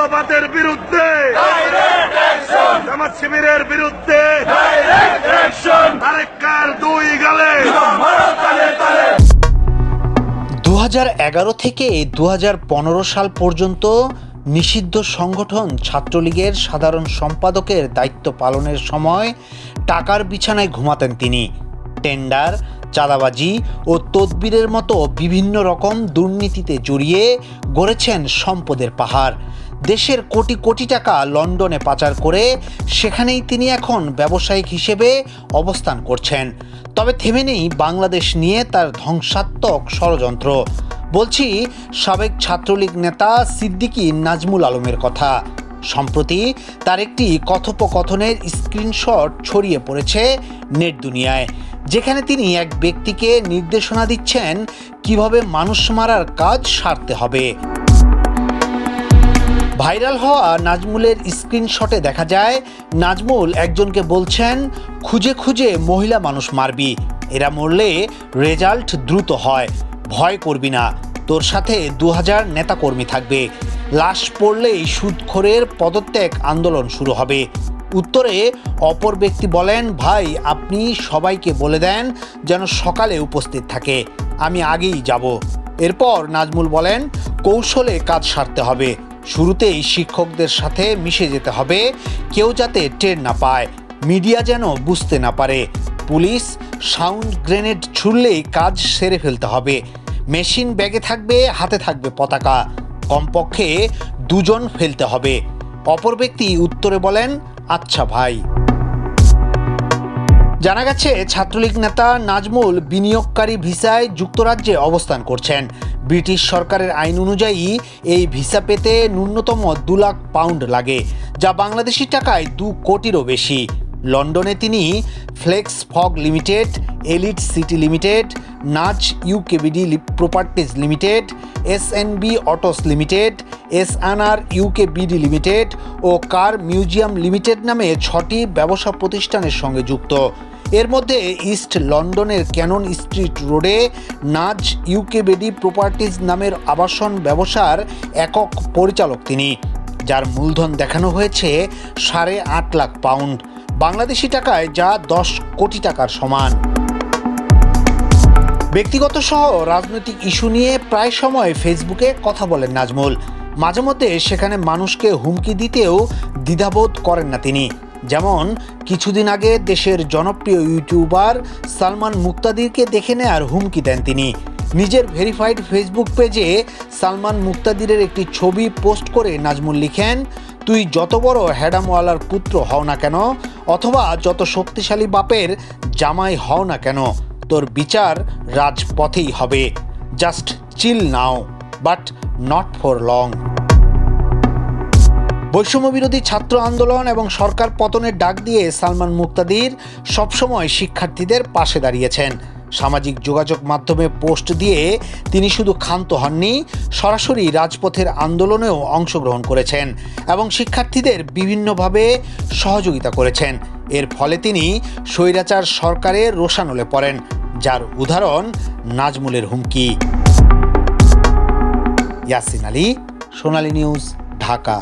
মৌলবাদের বিরুদ্ধে। জামাত শিবিরের বিরুদ্ধে। দুই গালে। দু থেকে দু হাজার পনেরো সাল পর্যন্ত নিষিদ্ধ সংগঠন ছাত্রলীগের সাধারণ সম্পাদকের দায়িত্ব পালনের সময় টাকার বিছানায় ঘুমাতেন তিনি। টেন্ডার চাঁদাবাজি ও তদবিরের মতো বিভিন্ন রকম দুর্নীতিতে জড়িয়ে গড়েছেন সম্পদের পাহাড়। দেশের কোটি কোটি টাকা লন্ডনে পাচার করে সেখানেই তিনি এখন ব্যবসায়িক হিসেবে অবস্থান করছেন। তবে থেমে নেই বাংলাদেশ নিয়ে তার ধ্বংসাত্মক ষড়যন্ত্র। বলছি, সাবেক ছাত্রলীগ নেতা সিদ্দিকী নাজমুল আলমের কথা। সম্প্রতি তার একটি কথোপকথনের স্ক্রিনশট ছড়িয়ে পড়েছে নেট দুনিয়ায়, যেখানে তিনি এক ব্যক্তিকে নির্দেশনা দিচ্ছেন কীভাবে মানুষ মারার কাজ সারতে হবে। ভাইরাল হওয়া নাজমুলের স্ক্রিনশটে দেখা যায়, নাজমুল একজনকে বলছেন, খুঁজে খুঁজে মহিলা মানুষ মারবি। এরা মরলে রেজাল্ট দ্রুত হয়। ভয় করবি না। তোর সাথে দু হাজার নেতাকর্মী থাকবে। লাশ পড়লেই সুদখোরের পদত্যাগ আন্দোলন শুরু হবে। উত্তরে অপর ব্যক্তি বলেন, ভাই, আপনি সবাইকে বলে দেন যেন সকালে উপস্থিত থাকে। আমি আগেই যাব। এরপর নাজমুল বলেন, কৌশলে কাজ সারতে হবে। শুরুতেই শিক্ষকদের সাথে মিশে যেতে হবে, কেউ যাতে টের না পায়। মিডিয়া যেন বুঝতে না পারে। পুলিশ সাউন্ড গ্রেনেড ছুড়লেই কাজ সেরে ফেলতে হবে। মেশিন ব্যাগে থাকবে, হাতে থাকবে পতাকা। কমপক্ষে দুজন ফেলতে হবে। অপর ব্যক্তি উত্তরে বলেন আচ্ছা ভাই। জানা গেছে, ছাত্রলীগ নেতা নাজমুল বিনিয়োগকারী ভিসায় যুক্তরাজ্যে অবস্থান করছেন। ব্রিটিশ সরকারের আইন অনুযায়ী এই ভিসা পেতে ন্যূনতম দু লাখ পাউন্ড লাগে, যা বাংলাদেশি টাকায় দু কোটিরও বেশি। লন্ডনে তিনি flex fog limited, elite city limited নাচ UKBD properties limited, S N B autos limited, S R UK BD limited ও কার মিউজিয়াম লিমিটেড নামে ছটি ব্যবসা প্রতিষ্ঠানের সঙ্গে যুক্ত। এর মধ্যে ইস্ট লন্ডনের ক্যানন স্ট্রিট রোডে নাজ ইউকেবেডি প্রপার্টিজ নামের আবাসন ব্যবসার একক পরিচালক তিনি, যার মূলধন দেখানো হয়েছে সাড়ে আট লাখ পাউন্ড, বাংলাদেশি টাকায় যা দশ কোটি টাকার সমান। ব্যক্তিগত সহ রাজনৈতিক ইস্যু নিয়ে প্রায় সময় ফেসবুকে কথা বলেন নাজমুল। মাঝে মধ্যে সেখানে মানুষকে হুমকি দিতেও দ্বিধাবোধ করেন না তিনি। যেমন, কিছুদিন আগে দেশের জনপ্রিয় ইউটিউবার সালমান মুক্তাদিরকে দেখে নেয়ার হুমকি দেন তিনি। নিজের ভেরিফাইড ফেসবুক পেজে সালমান মুক্তাদিরের একটি ছবি পোস্ট করে নাজমুল লিখেন, তুই যত বড় হ্যাডামওয়ালার পুত্র হও না কেন, অথবা যত শক্তিশালী বাপের জামাই হও না কেন, তোর বিচার রাজপথেই হবে। Just chill now, but not for long. বৈষম্য বিরোধী ছাত্র আন্দোলন এবং সরকার পতনের ডাক দিয়ে সালমান মুক্তাদির সবসময় শিক্ষার্থীদের পাশে দাঁড়িয়েছেন। সামাজিক যোগাযোগ মাধ্যমে পোস্ট দিয়ে তিনি শুধু ক্ষান্ত হননি, সরাসরি রাজপথের আন্দোলনেও অংশগ্রহণ করেছেন এবং শিক্ষার্থীদের বিভিন্নভাবে সহযোগিতা করেছেন। এর ফলে তিনি স্বৈরাচার সরকারের রোশানলে পড়েন, যার উদাহরণ নাজমুলের হুমকি। ইয়াসিন আলী, সোনালী নিউজ, ঢাকা।